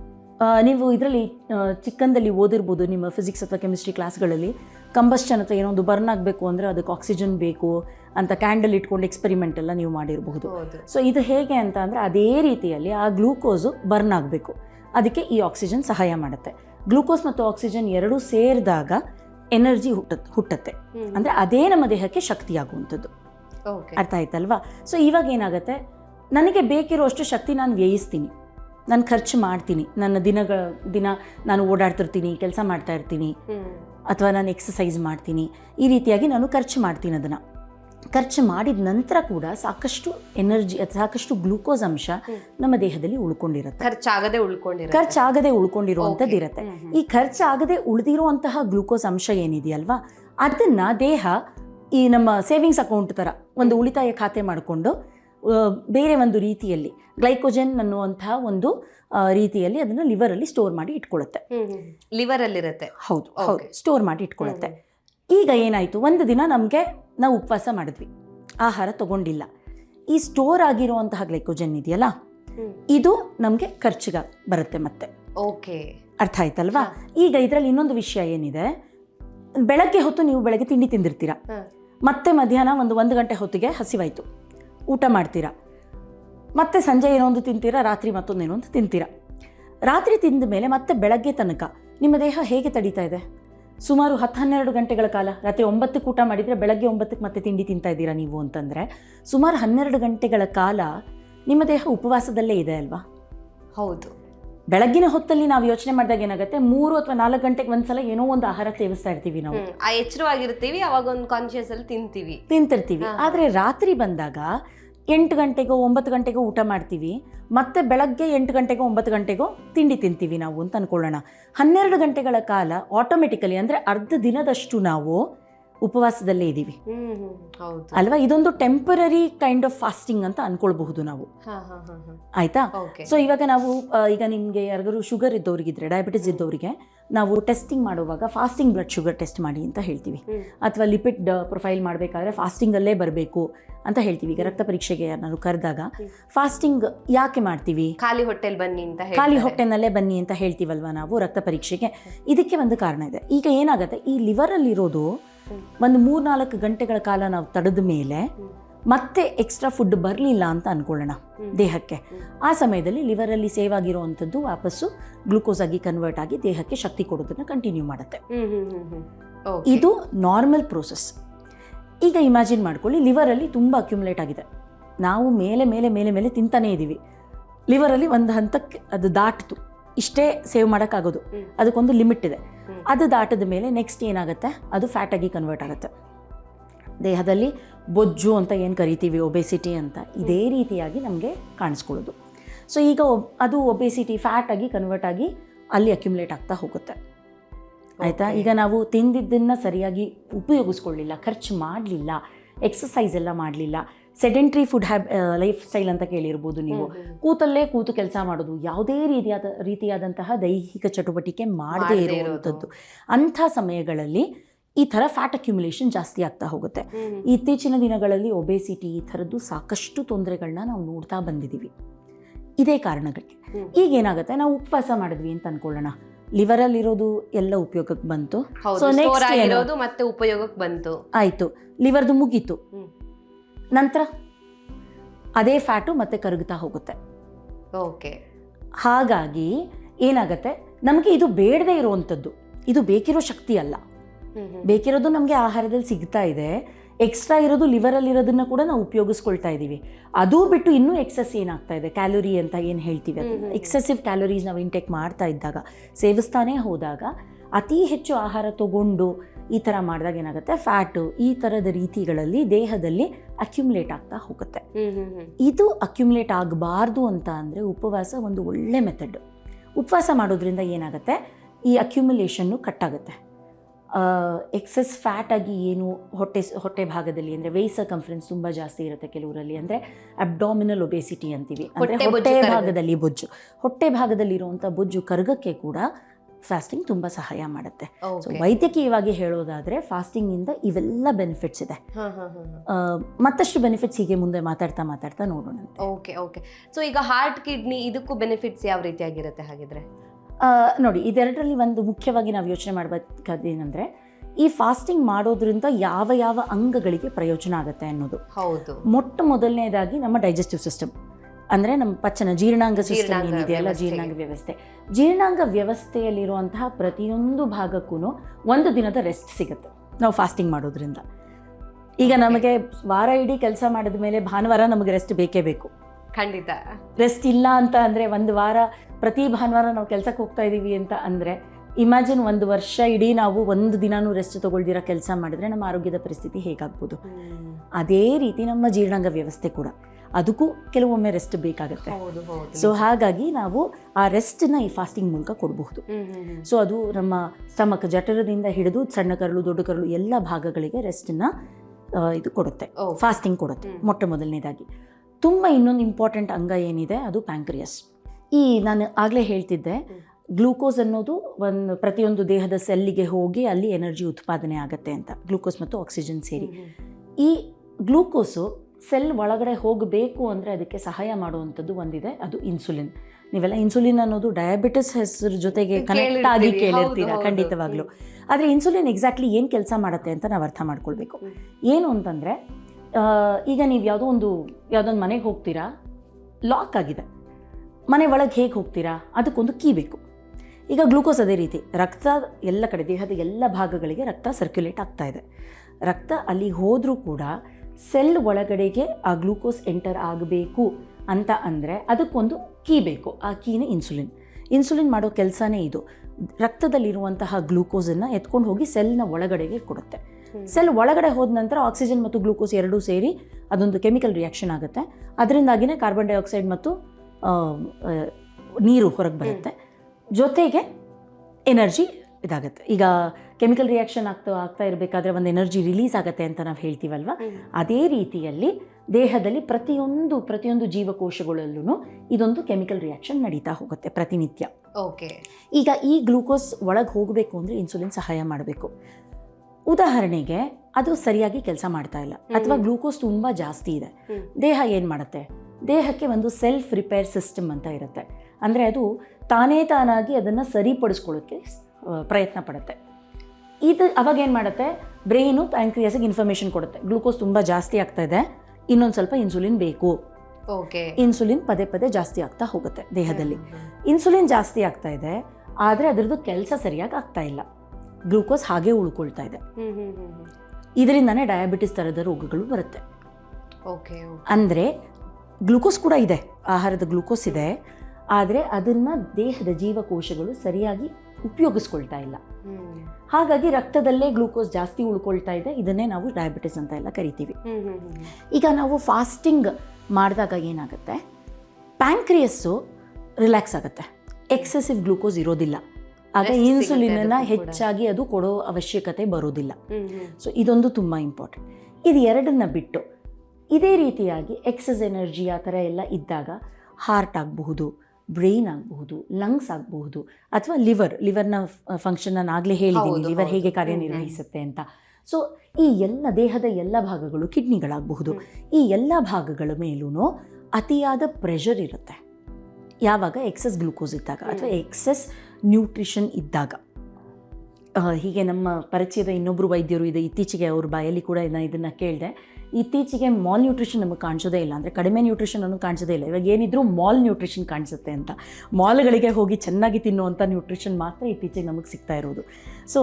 ನೀವು ಇದರಲ್ಲಿ ಚಿಕ್ಕಂದಲ್ಲಿ ಓದಿರ್ಬೋದು ನಿಮ್ಮ ಫಿಸಿಕ್ಸ್ ಅಥವಾ ಕೆಮಿಸ್ಟ್ರಿ ಕ್ಲಾಸ್ಗಳಲ್ಲಿ ಕಂಬಸ್ಟನ್ ಅಥವಾ ಏನೋ ಒಂದು ಬರ್ನ್ ಆಗಬೇಕು ಅಂದರೆ ಅದಕ್ಕೆ ಆಕ್ಸಿಜನ್ ಬೇಕು ಅಂತ ಕ್ಯಾಂಡಲ್ ಇಟ್ಕೊಂಡು ಎಕ್ಸ್ಪೆರಿಮೆಂಟ್ ಎಲ್ಲ ನೀವು ಮಾಡಿರಬಹುದು. ಹೌದು. ಸೊ ಇದು ಹೇಗೆ ಅಂತ ಅಂದರೆ ಅದೇ ರೀತಿಯಲ್ಲಿ ಆ ಗ್ಲೂಕೋಸು ಬರ್ನ್ ಆಗಬೇಕು. ಅದಕ್ಕೆ ಈ ಆಕ್ಸಿಜನ್ ಸಹಾಯ ಮಾಡುತ್ತೆ. ಗ್ಲೂಕೋಸ್ ಮತ್ತು ಆಕ್ಸಿಜನ್ ಎರಡೂ ಸೇರಿದಾಗ ಎನರ್ಜಿ ಹುಟ್ಟತ್ ಹುಟ್ಟತ್ತೆ. ಅಂದರೆ ಅದೇ ನಮ್ಮ ದೇಹಕ್ಕೆ ಶಕ್ತಿಯಾಗುವಂಥದ್ದು. ಅರ್ಥ ಆಯ್ತಲ್ವಾ? ಸೊ ಇವಾಗ ಏನಾಗುತ್ತೆ? ನನಗೆ ಬೇಕಿರುವಷ್ಟು ಶಕ್ತಿ ನಾನು ವ್ಯಯಿಸ್ತೀನಿ. ನಾನು ಖರ್ಚು ಮಾಡ್ತೀನಿ. ನನ್ನ ದಿನಗಳ ದಿನ ನಾನು ಓಡಾಡ್ತಿರ್ತೀನಿ ಕೆಲಸ ಮಾಡ್ತಾ ಇರ್ತೀನಿ. ಅಥವಾ ನಾನು ಎಕ್ಸಸೈಸ್ ಮಾಡ್ತೀನಿ. ಈ ರೀತಿಯಾಗಿ ನಾನು ಖರ್ಚು ಮಾಡ್ತೀನಿ ಅದನ್ನು. ಖರ್ಚು ಮಾಡಿದ ನಂತರ ಕೂಡ ಸಾಕಷ್ಟು ಎನರ್ಜಿ ಅಥವಾ ಸಾಕಷ್ಟು ಗ್ಲೂಕೋಸ್ ಅಂಶ ನಮ್ಮ ದೇಹದಲ್ಲಿ ಉಳ್ಕೊಂಡಿರುತ್ತೆ. ಖರ್ಚಾಗದೆ ಉಳ್ಕೊಂಡಿರೋ ಖರ್ಚಾಗದೆ ಉಳ್ಕೊಂಡಿರುವಂಥದ್ದು. ಇರುತ್ತೆ. ಈ ಖರ್ಚಾಗದೆ ಉಳಿದಿರುವಂತಹ ಗ್ಲೂಕೋಸ್ ಅಂಶ ಏನಿದೆಯಲ್ವಾ ಅದನ್ನ ದೇಹ ಈ ನಮ್ಮ ಸೇವಿಂಗ್ಸ್ ಅಕೌಂಟ್ ಥರ ಒಂದು ಉಳಿತಾಯ ಖಾತೆ ಮಾಡಿಕೊಂಡು ಬೇರೆ ಒಂದು ರೀತಿಯಲ್ಲಿ ಗ್ಲೈಕೋಜನ್ ಅನ್ನುವಂತಹ ಒಂದು ರೀತಿಯಲ್ಲಿ ಅದನ್ನು ಲಿವರಲ್ಲಿ ಸ್ಟೋರ್ ಮಾಡಿ ಇಟ್ಕೊಳ್ಳುತ್ತೆ. ಲಿವರ್ ಅಲ್ಲಿರುತ್ತೆ ಹೌದು ಹೌದು. ಸ್ಟೋರ್ ಮಾಡಿ ಇಟ್ಕೊಳ್ಳುತ್ತೆ. ಈಗ ಏನಾಯಿತು? ಒಂದು ದಿನ ನಮಗೆ ನಾವು ಉಪವಾಸ ಮಾಡಿದ್ವಿ. ಆಹಾರ ತಗೊಂಡಿಲ್ಲ. ಈ ಸ್ಟೋರ್ ಆಗಿರುವಂತಹ ಗ್ಲೈಕೋಜನ್ ಇದೆಯಲ್ಲ ಇದು ನಮಗೆ ಖರ್ಚಿಗೆ ಬರುತ್ತೆ ಮತ್ತೆ. ಓಕೆ. ಅರ್ಥ ಆಯ್ತಲ್ವಾ? ಈಗ ಇದರಲ್ಲಿ ಇನ್ನೊಂದು ವಿಷಯ ಏನಿದೆ? ಬೆಳಗ್ಗೆ ಹೊತ್ತು ನೀವು ಬೆಳಗ್ಗೆ ತಿಂಡಿ ತಿಂದಿರ್ತೀರ. ಮತ್ತೆ ಮಧ್ಯಾಹ್ನ ಒಂದು ಒಂದು ಗಂಟೆ ಹೊತ್ತಿಗೆ ಹಸಿವಾಯಿತು. ಊಟ ಮಾಡ್ತೀರಾ? ಮತ್ತೆ ಸಂಜೆ ಏನೋ ಒಂದು ತಿಂತೀರಾ ರಾತ್ರಿ ಮತ್ತೊಂದೇನೋ ಒಂದು ತಿಂತೀರಾ. ರಾತ್ರಿ ತಿಂದ ಮೇಲೆ ಮತ್ತೆ ಬೆಳಗ್ಗೆ ತನಕ ನಿಮ್ಮ ದೇಹ ಹೇಗೆ ತಡೀತಾ ಇದೆ? ಸುಮಾರು ಹತ್ತು ಹನ್ನೆರಡು ಗಂಟೆಗಳ ಕಾಲ ರಾತ್ರಿ ಒಂಬತ್ತಕ್ಕೆ ಊಟ ಮಾಡಿದರೆ ಬೆಳಗ್ಗೆ ಒಂಬತ್ತಕ್ಕೆ ಮತ್ತೆ ತಿಂಡಿ ತಿಂತಾ ಇದ್ದೀರಾ ನೀವು ಅಂತಂದರೆ ಸುಮಾರು ಹನ್ನೆರಡು ಗಂಟೆಗಳ ಕಾಲ ನಿಮ್ಮ ದೇಹ ಉಪವಾಸದಲ್ಲೇ ಇದೆ ಅಲ್ವಾ? ಹೌದು. ಬೆಳಗ್ಗಿನ ಹೊತ್ತಲ್ಲಿ ನಾವು ಯೋಚನೆ ಮಾಡಿದಾಗ ಏನಾಗುತ್ತೆ ಮೂರು ಅಥವಾ ನಾಲ್ಕು ಗಂಟೆಗೆ ಒಂದ್ಸಲ ಏನೋ ಒಂದು ಆಹಾರ ಸೇವಿಸ್ತಾ ಇರ್ತೀವಿ ನಾವು. ಆ ಎಚ್ಚರವಾಗಿರ್ತೀವಿ ಅವಾಗ ಒಂದು ಕಾನ್ಶಿಯಸ್ ಅಲ್ಲಿ ತಿಂತೀವಿ. ತಿಂತಿರ್ತೀವಿ. ಆದ್ರೆ ಆದರೆ ರಾತ್ರಿ ಬಂದಾಗ ಎಂಟು ಗಂಟೆಗೋ ಒಂಬತ್ತು ಗಂಟೆಗೋ ಊಟ ಮಾಡ್ತೀವಿ. ಮತ್ತೆ ಬೆಳಗ್ಗೆ ಎಂಟು ಗಂಟೆಗೋ ಒಂಬತ್ತು ಗಂಟೆಗೋ ತಿಂಡಿ ತಿಂತೀವಿ ನಾವು ಅಂತ ಅಂದ್ಕೊಳ್ಳೋಣ ಹನ್ನೆರಡು ಗಂಟೆಗಳ ಕಾಲ ಆಟೋಮೆಟಿಕಲಿ ಅಂದರೆ ಅರ್ಧ ದಿನದಷ್ಟು ನಾವು ಉಪವಾಸದಲ್ಲೇ ಇದ್ದೀವಿ ಅಲ್ವಾ? ಇದೊಂದು ಟೆಂಪರರಿ ಕೈಂಡ್ ಆಫ್ ಫಾಸ್ಟಿಂಗ್ ಅಂತ ಅನ್ಕೊಳ್ಬಹುದು ನಾವು. ಆಯ್ತಾ? ಸೊ ಇವಾಗ ನಾವು ಈಗ ನಿಮಗೆ ಯಾರಿಗಾರು ಶುಗರ್ ಇದ್ದವ್ರಿಗಿದ್ರೆ ಡಯಾಬಿಟಿಸ್ ಇದ್ದವರಿಗೆ ನಾವು ಟೆಸ್ಟಿಂಗ್ ಮಾಡುವಾಗ ಫಾಸ್ಟಿಂಗ್ ಬ್ಲಡ್ ಶುಗರ್ ಟೆಸ್ಟ್ ಮಾಡಿ ಅಂತ ಹೇಳ್ತೀವಿ. ಅಥವಾ ಲಿಪಿಡ್ ಪ್ರೊಫೈಲ್ ಮಾಡಬೇಕಾದ್ರೆ ಫಾಸ್ಟಿಂಗಲ್ಲೇ ಬರಬೇಕು ಅಂತ ಹೇಳ್ತೀವಿ. ಈಗ ರಕ್ತ ಪರೀಕ್ಷೆಗೆ ನಾನು ಕರೆದಾಗ. ಫಾಸ್ಟಿಂಗ್ ಯಾಕೆ ಮಾಡ್ತೀವಿ? ಖಾಲಿ ಹೊಟ್ಟೆಲ್ ಬನ್ನಿ ಅಂತ ಖಾಲಿ ಹೊಟ್ಟೆನಲ್ಲೇ ಬನ್ನಿ ಅಂತ ಹೇಳ್ತೀವಲ್ವಾ ನಾವು ರಕ್ತ ಪರೀಕ್ಷೆಗೆ? ಇದಕ್ಕೆ ಒಂದು ಕಾರಣ ಇದೆ. ಈಗ ಏನಾಗುತ್ತೆ? ಈ ಲಿವರಲ್ಲಿರೋದು ಹ್ಮ್. ಒಂದು ಮೂರ್ನಾಲ್ಕು ಗಂಟೆಗಳ ಕಾಲ ನಾವು ತಡೆದ ಮೇಲೆ ಮತ್ತೆ ಎಕ್ಸ್ಟ್ರಾ ಫುಡ್ ಬರಲಿಲ್ಲ ಅಂತ ಅನ್ಕೊಳ್ಳೋಣ ದೇಹಕ್ಕೆ. ಆ ಸಮಯದಲ್ಲಿ ಲಿವರಲ್ಲಿ ಸೇವ್ ಆಗಿರುವಂಥದ್ದು ವಾಪಸ್ಸು ಗ್ಲೂಕೋಸ್ ಆಗಿ ಕನ್ವರ್ಟ್ ಆಗಿ ದೇಹಕ್ಕೆ ಶಕ್ತಿ ಕೊಡೋದನ್ನು ಕಂಟಿನ್ಯೂ ಮಾಡುತ್ತೆ. ಇದು ನಾರ್ಮಲ್ ಪ್ರೋಸೆಸ್ ಈಗ ಇಮ್ಯಾಜಿನ್ ಮಾಡ್ಕೊಳ್ಳಿ ಲಿವರಲ್ಲಿ ತುಂಬ ಅಕ್ಯುಮುಲೇಟ್ ಆಗಿದೆ. ನಾವು ಮೇಲೆ ಮೇಲೆ ಮೇಲೆ ಮೇಲೆ ತಿಂತಾನೇ ಇದ್ದೀವಿ ಲಿವರಲ್ಲಿ ಒಂದು ಹಂತಕ್ಕೆ ಅದು ದಾಟಿತು. ಇಷ್ಟೇ ಸೇವ್ ಮಾಡೋಕ್ಕಾಗೋದು. ಅದಕ್ಕೊಂದು ಲಿಮಿಟ್ ಇದೆ. ಅದು ದಾಟದ ಮೇಲೆ ನೆಕ್ಸ್ಟ್ ಏನಾಗುತ್ತೆ? ಅದು ಫ್ಯಾಟಾಗಿ ಕನ್ವರ್ಟ್ ಆಗುತ್ತೆ. ದೇಹದಲ್ಲಿ ಬೊಜ್ಜು ಅಂತ ಏನು ಕರಿತೀವಿ? ಒಬೆಸಿಟಿ ಅಂತ ಇದೇ ರೀತಿಯಾಗಿ ನಮಗೆ ಕಾಣಿಸ್ಕೊಳ್ಳೋದು. ಸೊ ಈಗ ಒಬ್- ಅದು ಒಬೆಸಿಟಿ ಫ್ಯಾಟಾಗಿ ಕನ್ವರ್ಟ್ ಆಗಿ ಅಲ್ಲಿ ಅಕ್ಯುಮುಲೇಟ್ ಆಗ್ತಾ ಹೋಗುತ್ತೆ. ಆಯಿತಾ? ಈಗ ನಾವು ತಿಂದಿದ್ದನ್ನು ಸರಿಯಾಗಿ ಉಪಯೋಗಿಸ್ಕೊಳ್ಳಿಲ್ಲ ಖರ್ಚು ಮಾಡಲಿಲ್ಲ ಎಕ್ಸಸೈಸ್ ಎಲ್ಲ ಮಾಡಲಿಲ್ಲ ಸೆಡೆಂಟ್ರಿ ಫುಡ್ ಹ್ಯಾಬ್ ಲೈಫ್ ಸ್ಟೈಲ್ ಅಂತ ಕೇಳಿರ್ಬೋದು ನೀವು. ಕೂತಲ್ಲೇ ಕೂತು ಕೆಲಸ ಮಾಡೋದು ಯಾವುದೇ ರೀತಿಯಾದ ರೀತಿಯಾದಂತಹ ದೈಹಿಕ ಚಟುವಟಿಕೆ ಮಾಡದೇ ಇರುವಂಥದ್ದು. ಅಂಥ ಸಮಯಗಳಲ್ಲಿ ಈ ಥರ ಫ್ಯಾಟ್ ಅಕ್ಯುಮುಲೇಷನ್ ಜಾಸ್ತಿ ಆಗ್ತಾ ಹೋಗುತ್ತೆ. ಇತ್ತೀಚಿನ ದಿನಗಳಲ್ಲಿ ಒಬೆಸಿಟಿ ಈ ಥರದ್ದು ಸಾಕಷ್ಟು ತೊಂದರೆಗಳನ್ನ ನಾವು ನೋಡ್ತಾ ಬಂದಿದ್ದೀವಿ. ಇದೇ ಕಾರಣಗಳಿಗೆ. ಈಗ ಏನಾಗುತ್ತೆ? ನಾವು ಉಪವಾಸ ಮಾಡಿದ್ವಿ ಅಂತ ಅನ್ಕೊಳ್ಳೋಣ. ಲಿವರಲ್ಲಿರೋದು ಎಲ್ಲ ಉಪಯೋಗಕ್ಕೆ ಬಂತು. ಆಗಿರೋದು ಮತ್ತೆ ಉಪಯೋಗಕ್ಕೆ ಬಂತು. ಆಯ್ತು. ಲಿವರ್ದು ಮುಗೀತು. ನಂತರ ಅದೇ ಫ್ಯಾಟು ಮತ್ತೆ ಕರಗುತ್ತಾ ಹೋಗುತ್ತೆ. ಓಕೆ. ಹಾಗಾಗಿ ಏನಾಗುತ್ತೆ? ನಮಗೆ ಇದು ಬೇಡದೆ ಇರುವಂಥದ್ದು. ಇದು ಬೇಕಿರೋ ಶಕ್ತಿ ಅಲ್ಲ. ಬೇಕಿರೋದು ನಮಗೆ ಆಹಾರದಲ್ಲಿ ಸಿಗ್ತಾ ಇದೆ. ಎಕ್ಸ್ಟ್ರಾ ಇರೋದು ಲಿವರಲ್ಲಿರೋದನ್ನ ಕೂಡ ನಾವು ಉಪಯೋಗಿಸ್ಕೊಳ್ತಾ ಇದ್ದೀವಿ. ಅದು ಬಿಟ್ಟು ಇನ್ನೂ ಎಕ್ಸಸ್ ಏನಾಗ್ತಾ ಇದೆ? ಕ್ಯಾಲೋರಿ ಅಂತ ಏನು ಹೇಳ್ತೀವಿ ಅದು. ಎಕ್ಸೆಸಿವ್ ಕ್ಯಾಲೋರೀಸ್ ನಾವು ಇಂಟೇಕ್ ಮಾಡ್ತಾ ಇದ್ದಾಗ ಸೇವಿಸ್ತಾನೇ ಹೋದಾಗ ಅತಿ ಹೆಚ್ಚು ಆಹಾರ ತಗೊಂಡು ಈ ಥರ ಮಾಡಿದಾಗ ಏನಾಗುತ್ತೆ? ಫ್ಯಾಟು ಈ ಥರದ ರೀತಿಗಳಲ್ಲಿ ದೇಹದಲ್ಲಿ ಅಕ್ಯುಮುಲೇಟ್ ಆಗ್ತಾ ಹೋಗುತ್ತೆ. ಇದು ಅಕ್ಯುಮುಲೇಟ್ ಆಗಬಾರ್ದು ಅಂತ ಅಂದರೆ ಉಪವಾಸ ಒಂದು ಒಳ್ಳೆ ಮೆಥಡ್ ಉಪವಾಸ ಮಾಡೋದ್ರಿಂದ ಏನಾಗುತ್ತೆ? ಈ ಅಕ್ಯುಮುಲೇಷನ್ನು ಕಟ್ಟಾಗುತ್ತೆ ಎಕ್ಸೆಸ್ ಫ್ಯಾಟ್ ಆಗಿ ಏನು ಹೊಟ್ಟೆ ಹೊಟ್ಟೆ ಭಾಗದಲ್ಲಿ ಅಂದರೆ ವೇಸ ಕಂಫರೆನ್ಸ್ ತುಂಬ ಜಾಸ್ತಿ ಇರುತ್ತೆ ಕೆಲವರಲ್ಲಿ ಅಂದರೆ ಅಬ್ಡಾಮಿನಲ್ ಒಬೆಸಿಟಿ ಅಂತೀವಿ. ಅಂದರೆ ಹೊಟ್ಟೆ ಬೊಜ್ಜು ಹೊಟ್ಟೆ ಭಾಗದಲ್ಲಿ ಬೊಜ್ಜು. ಹೊಟ್ಟೆ ಭಾಗದಲ್ಲಿರುವಂಥ ಬೊಜ್ಜು ಕರಗಕ್ಕೆ ಕೂಡ ಫಾಸ್ಟಿಂಗ್ ತುಂಬ ಸಹಾಯ ಮಾಡುತ್ತೆ. ಸೊ ಹೇಳೋದಾದ್ರೆ ವೈದ್ಯಕೀಯವಾಗಿ ಹೇಳೋದಾದರೆ ಫಾಸ್ಟಿಂಗಿಂದ ಇವೆಲ್ಲ ಬೆನಿಫಿಟ್ಸ್ ಇದೆ. ಮತ್ತಷ್ಟು ಬೆನಿಫಿಟ್ಸ್ ಹೀಗೆ ಮುಂದೆ ಮಾತಾಡ್ತಾ ಮಾತಾಡ್ತಾ ನೋಡೋಣ ಓಕೆ ಓಕೆ ಸೊ ಈಗ ಹಾರ್ಟ್ ಕಿಡ್ನಿ ಇದಕ್ಕೂ ಬೆನಿಫಿಟ್ಸ್ ಯಾವ ರೀತಿಯಾಗಿರುತ್ತೆ ಹಾಗಿದ್ರೆ? ನೋಡಿ ಇದೆರಡರಲ್ಲಿ ಒಂದು ಮುಖ್ಯವಾಗಿ ನಾವು ಯೋಚನೆ ಮಾಡಬೇಕಾದೇನೆಂದರೆ ಈ ಫಾಸ್ಟಿಂಗ್ ಮಾಡೋದ್ರಿಂದ ಯಾವ ಯಾವ ಅಂಗಗಳಿಗೆ ಪ್ರಯೋಜನ ಆಗುತ್ತೆ ಅನ್ನೋದು. ಹೌದು. ಮೊಟ್ಟ ಮೊದಲನೇದಾಗಿ ನಮ್ಮ ಡೈಜೆಸ್ಟಿವ್ ಸಿಸ್ಟಮ್ ಅಂದರೆ ನಮ್ಮ ಪಚನ ಜೀರ್ಣಾಂಗ ಸಿಸ್ಟಮ್ ಏನಿದೆಯಲ್ಲ ಜೀರ್ಣಾಂಗ ವ್ಯವಸ್ಥೆ. ಜೀರ್ಣಾಂಗ ವ್ಯವಸ್ಥೆಯಲ್ಲಿರುವಂತಹ ಪ್ರತಿಯೊಂದು ಭಾಗಕ್ಕೂ ಒಂದು ದಿನದ ರೆಸ್ಟ್ ಸಿಗುತ್ತೆ ನಾವು ಫಾಸ್ಟಿಂಗ್ ಮಾಡೋದ್ರಿಂದ. ಈಗ ನಮಗೆ ವಾರ ಇಡೀ ಕೆಲಸ ಮಾಡಿದ ಮೇಲೆ ಭಾನುವಾರ ನಮಗೆ ರೆಸ್ಟ್ ಬೇಕೇ ಬೇಕು. ಖಂಡಿತ. ರೆಸ್ಟ್ ಇಲ್ಲ ಅಂತ ಅಂದರೆ ಒಂದು ವಾರ ಪ್ರತಿ ಭಾನುವಾರ ನಾವು ಕೆಲಸಕ್ಕೆ ಹೋಗ್ತಾ ಇದ್ದೀವಿ ಅಂತ ಅಂದರೆ ಇಮ್ಯಾಜಿನ್ ಒಂದು ವರ್ಷ ಇಡೀ ನಾವು ಒಂದು ದಿನಾನೂ ರೆಸ್ಟ್ ತಗೊಳ್ದಿರೋ ಕೆಲಸ ಮಾಡಿದ್ರೆ ನಮ್ಮ ಆರೋಗ್ಯದ ಪರಿಸ್ಥಿತಿ ಹೇಗಾಗ್ಬೋದು? ಅದೇ ರೀತಿ ನಮ್ಮ ಜೀರ್ಣಾಂಗ ವ್ಯವಸ್ಥೆ ಕೂಡ. ಅದಕ್ಕೂ ಕೆಲವೊಮ್ಮೆ ರೆಸ್ಟ್ ಬೇಕಾಗುತ್ತೆ. ಸೊ ಹಾಗಾಗಿ ನಾವು ಆ ರೆಸ್ಟನ್ನ ಈ ಫಾಸ್ಟಿಂಗ್ ಮೂಲಕ ಕೊಡಬಹುದು. ಸೊ ಅದು ನಮ್ಮ ಸ್ಟಮಕ್ ಜಠರದಿಂದ ಹಿಡಿದು ಸಣ್ಣ ಕರಳು ದೊಡ್ಡ ಕರಳು ಎಲ್ಲ ಭಾಗಗಳಿಗೆ ರೆಸ್ಟನ್ನ ಇದು ಕೊಡುತ್ತೆ. ಫಾಸ್ಟಿಂಗ್ ಕೊಡುತ್ತೆ. ಮೊಟ್ಟ ಮೊದಲನೇದಾಗಿ. ತುಂಬ ಇನ್ನೊಂದು ಇಂಪಾರ್ಟೆಂಟ್ ಅಂಗ ಏನಿದೆ ಅದು ಪ್ಯಾಂಕ್ರಿಯಸ್ ಈ ನಾನು ಆಗಲೇ ಹೇಳ್ತಿದ್ದೆ ಗ್ಲೂಕೋಸ್ ಅನ್ನೋದು ಒಂದು ಪ್ರತಿಯೊಂದು ದೇಹದ ಸೆಲ್ಲಿಗೆ ಹೋಗಿ ಅಲ್ಲಿ ಎನರ್ಜಿ ಉತ್ಪಾದನೆ ಆಗುತ್ತೆ ಅಂತ. ಗ್ಲೂಕೋಸ್ ಮತ್ತು ಆಕ್ಸಿಜನ್ ಸೇರಿ. ಈ ಗ್ಲೂಕೋಸು ಸೆಲ್ ಒಳಗಡೆ ಹೋಗಬೇಕು ಅಂದರೆ ಅದಕ್ಕೆ ಸಹಾಯ ಮಾಡುವಂಥದ್ದು ಒಂದಿದೆ ಅದು ಇನ್ಸುಲಿನ್. ನೀವೆಲ್ಲ ಇನ್ಸುಲಿನ್ ಅನ್ನೋದು ಡಯಾಬಿಟಿಸ್ ಹೆಸರು ಜೊತೆಗೆ ಕನೆಕ್ಟ್ ಆಗಿ ಕೇಳಿರ್ತೀರಾ. ಖಂಡಿತವಾಗ್ಲೂ. ಆದರೆ ಇನ್ಸುಲಿನ್ ಎಕ್ಸಾಕ್ಟ್ಲಿ ಏನು ಕೆಲಸ ಮಾಡುತ್ತೆ ಅಂತ ನಾವು ಅರ್ಥ ಮಾಡ್ಕೊಳ್ಬೇಕು. ಏನು ಅಂತಂದರೆ ಈಗ ನೀವು ಯಾವುದೋ ಒಂದು ಯಾವುದೊಂದು ಮನೆಗೆ ಹೋಗ್ತೀರಾ ಲಾಕ್ ಆಗಿದೆ. ಮನೆ ಒಳಗೆ ಹೇಗೆ ಹೋಗ್ತೀರಾ ಅದಕ್ಕೊಂದು ಕೀ ಬೇಕು. ಈಗ ಗ್ಲೂಕೋಸ್ ಅದೇ ರೀತಿ ರಕ್ತ ಎಲ್ಲ ಕಡೆ ದೇಹದ ಎಲ್ಲ ಭಾಗಗಳಿಗೆ ರಕ್ತ ಸರ್ಕ್ಯುಲೇಟ್ ಆಗ್ತಾ ಇದೆ. ರಕ್ತ ಅಲ್ಲಿ ಹೋದರೂ ಕೂಡ ಸೆಲ್ ಒಳಗಡೆಗೆ ಆ ಗ್ಲೂಕೋಸ್ ಎಂಟರ್ ಆಗಬೇಕು ಅಂತ ಅಂದರೆ ಅದಕ್ಕೊಂದು ಕೀ ಬೇಕು. ಆ ಕೀನೇ ಇನ್ಸುಲಿನ್. ಇನ್ಸುಲಿನ್ ಮಾಡೋ ಕೆಲಸನೇ ಇದು. ರಕ್ತದಲ್ಲಿರುವಂತಹ ಗ್ಲೂಕೋಸನ್ನು ಎತ್ಕೊಂಡು ಹೋಗಿ ಸೆಲ್ನ ಒಳಗಡೆಗೆ ಕೊಡುತ್ತೆ. ಸೆಲ್ ಒಳಗಡೆ ಹೋದ ನಂತರ ಆಕ್ಸಿಜನ್ ಮತ್ತು ಗ್ಲೂಕೋಸ್ ಎರಡೂ ಸೇರಿ ಅದೊಂದು ಕೆಮಿಕಲ್ ರಿಯಾಕ್ಷನ್ ಆಗುತ್ತೆ. ಅದರಿಂದಾಗಿನೇ ಕಾರ್ಬನ್ ಡೈಆಕ್ಸೈಡ್ ಮತ್ತು ನೀರು ಹೊರಗೆ ಬರುತ್ತೆ. ಜೊತೆಗೆ ಎನರ್ಜಿ ಇದಾಗುತ್ತೆ. ಈಗ ಕೆಮಿಕಲ್ ರಿಯಾಕ್ಷನ್ ಆಗ್ತಾ ಆಗ್ತಾ ಇರಬೇಕಾದ್ರೆ ಒಂದು ಎನರ್ಜಿ ರಿಲೀಸ್ ಆಗುತ್ತೆ ಅಂತ ನಾವು ಹೇಳ್ತೀವಲ್ವ. ಅದೇ ರೀತಿಯಲ್ಲಿ ದೇಹದಲ್ಲಿ ಪ್ರತಿಯೊಂದು ಪ್ರತಿಯೊಂದು ಜೀವಕೋಶಗಳಲ್ಲೂ ಇದೊಂದು ಕೆಮಿಕಲ್ ರಿಯಾಕ್ಷನ್ ನಡೀತಾ ಹೋಗುತ್ತೆ ಪ್ರತಿನಿತ್ಯ. ಓಕೆ. ಈಗ ಈ ಗ್ಲೂಕೋಸ್ ಒಳಗೆ ಹೋಗಬೇಕು ಅಂದರೆ ಇನ್ಸುಲಿನ್ ಸಹಾಯ ಮಾಡಬೇಕು. ಉದಾಹರಣೆಗೆ ಅದು ಸರಿಯಾಗಿ ಕೆಲಸ ಮಾಡ್ತಾ ಇಲ್ಲ. ಅಥವಾ ಗ್ಲೂಕೋಸ್ ತುಂಬ ಜಾಸ್ತಿ ಇದೆ. ದೇಹ ಏನು ಮಾಡುತ್ತೆ? ದೇಹಕ್ಕೆ ಒಂದು ಸೆಲ್ಫ್ ರಿಪೇರ್ ಸಿಸ್ಟಮ್ ಅಂತ ಇರುತ್ತೆ. ಅಂದರೆ ಅದು ತಾನೇ ತಾನಾಗಿ ಅದನ್ನು ಸರಿಪಡಿಸ್ಕೊಳ್ಳೋಕ್ಕೆ ಪ್ರಯತ್ನ ಪಡುತ್ತೆ. ಇದು ಅವಾಗ ಏನು ಮಾಡುತ್ತೆ? ಬ್ರೈನು ಪ್ಯಾಂಕ್ರಿಯಾಸಿಗೆ ಇನ್ಫಾರ್ಮೇಷನ್ ಕೊಡುತ್ತೆ. ಗ್ಲೂಕೋಸ್ ತುಂಬ ಜಾಸ್ತಿ ಆಗ್ತಾ ಇದೆ. ಇನ್ನೊಂದು ಸ್ವಲ್ಪ ಇನ್ಸುಲಿನ್ ಬೇಕು. ಓಕೆ ಇನ್ಸುಲಿನ್ ಪದೇ ಪದೇ ಜಾಸ್ತಿ ಆಗ್ತಾ ಹೋಗುತ್ತೆ ದೇಹದಲ್ಲಿ. ಇನ್ಸುಲಿನ್ ಜಾಸ್ತಿ ಆಗ್ತಾ ಇದೆ. ಆದರೆ ಅದರದ್ದು ಕೆಲಸ ಸರಿಯಾಗಿ ಆಗ್ತಾ ಇಲ್ಲ. ಗ್ಲೂಕೋಸ್ ಹಾಗೆ ಉಳ್ಕೊಳ್ತಾ ಇದೆ. ಇದರಿಂದನೇ ಡಯಾಬಿಟಿಸ್ ಥರದ ರೋಗಗಳು ಬರುತ್ತೆ. ಓಕೆ ಅಂದರೆ ಗ್ಲೂಕೋಸ್ ಕೂಡ ಇದೆ. ಆಹಾರದ ಗ್ಲೂಕೋಸ್ ಇದೆ. ಆದರೆ ಅದನ್ನು ದೇಹದ ಜೀವಕೋಶಗಳು ಸರಿಯಾಗಿ ಉಪಯೋಗಿಸ್ಕೊಳ್ತಾ ಇಲ್ಲ. ಹಾಗಾಗಿ ರಕ್ತದಲ್ಲೇ ಗ್ಲೂಕೋಸ್ ಜಾಸ್ತಿ ಉಳ್ಕೊಳ್ತಾ ಇದೆ ಇದನ್ನೇ ನಾವು ಡಯಾಬಿಟಿಸ್ ಅಂತ ಎಲ್ಲ ಕರಿತೀವಿ. ಈಗ ನಾವು ಫಾಸ್ಟಿಂಗ್ ಮಾಡಿದಾಗ ಏನಾಗುತ್ತೆ? ಪ್ಯಾಂಕ್ರಿಯಸ್ಸು ರಿಲ್ಯಾಕ್ಸ್ ಆಗುತ್ತೆ. ಎಕ್ಸೆಸಿವ್ ಗ್ಲೂಕೋಸ್ ಇರೋದಿಲ್ಲ. ಆಗ ಇನ್ಸುಲಿನ್ ಇನ್ಸುಲಿನನ್ನು ಹೆಚ್ಚಾಗಿ ಅದು ಕೊಡೋ ಅವಶ್ಯಕತೆ ಬರೋದಿಲ್ಲ. ಸೊ ಇದೊಂದು ತುಂಬ ಇಂಪಾರ್ಟೆಂಟ್ ಇದು ಎರಡನ್ನ ಬಿಟ್ಟು ಇದೇ ರೀತಿಯಾಗಿ ಎಕ್ಸಸ್ ಎನರ್ಜಿ ಆ ಥರ ಎಲ್ಲ ಇದ್ದಾಗ ಹಾರ್ಟ್ ಆಗಬಹುದು ಬ್ರೈನ್ ಆಗಬಹುದು ಲಂಗ್ಸ್ ಆಗಬಹುದು ಅಥವಾ ಲಿವರ್ ಲಿವರ್ನ ಫಂಕ್ಷನ್ ನಾನು ಆಗಲೇ ಹೇಳಿದ್ದೀನಿ. ಲಿವರ್ ಹೇಗೆ ಕಾರ್ಯನಿರ್ವಹಿಸುತ್ತೆ ಅಂತ. ಸೊ ಈ ಎಲ್ಲ ದೇಹದ ಎಲ್ಲ ಭಾಗಗಳು ಕಿಡ್ನಿಗಳಾಗಬಹುದು. ಈ ಎಲ್ಲ ಭಾಗಗಳ ಮೇಲೂ ಅತಿಯಾದ ಪ್ರೆಷರ್ ಇರುತ್ತೆ. ಯಾವಾಗ? ಎಕ್ಸಸ್ ಗ್ಲೂಕೋಸ್ ಇದ್ದಾಗ ಅಥವಾ ಎಕ್ಸಸ್ ನ್ಯೂಟ್ರಿಷನ್ ಇದ್ದಾಗ. ಹೀಗೆ ನಮ್ಮ ಪರಿಚಯದ ಇನ್ನೊಬ್ಬರು ವೈದ್ಯರು ಇದೆ. ಇತ್ತೀಚೆಗೆ ಅವ್ರ ಬಾಯಲ್ಲಿ ಕೂಡ ನಾನು ಇದನ್ನು ಕೇಳಿದೆ. ಇತ್ತೀಚೆಗೆ ಮಾಲ್ ನ್ಯೂಟ್ರಿಷನ್ ನಮಗೆ ಕಾಣಿಸೋದೇ ಇಲ್ಲ. ಅಂದರೆ ಕಡಿಮೆ ನ್ಯೂಟ್ರಿಷನ್ ಅನ್ನು ಕಾಣಿಸೋದೇ ಇಲ್ಲ. ಇವಾಗ ಏನಿದ್ರು ಮಾಲ್ ನ್ಯೂಟ್ರಿಷನ್ ಕಾಣಿಸುತ್ತೆ ಅಂತ. ಮಾಲ್ಗಳಿಗೆ ಹೋಗಿ ಚೆನ್ನಾಗಿ ತಿನ್ನುವಂಥ ನ್ಯೂಟ್ರಿಷನ್ ಮಾತ್ರ ಇತ್ತೀಚೆಗೆ ನಮಗೆ ಸಿಗ್ತಾ ಇರೋದು ಸೊ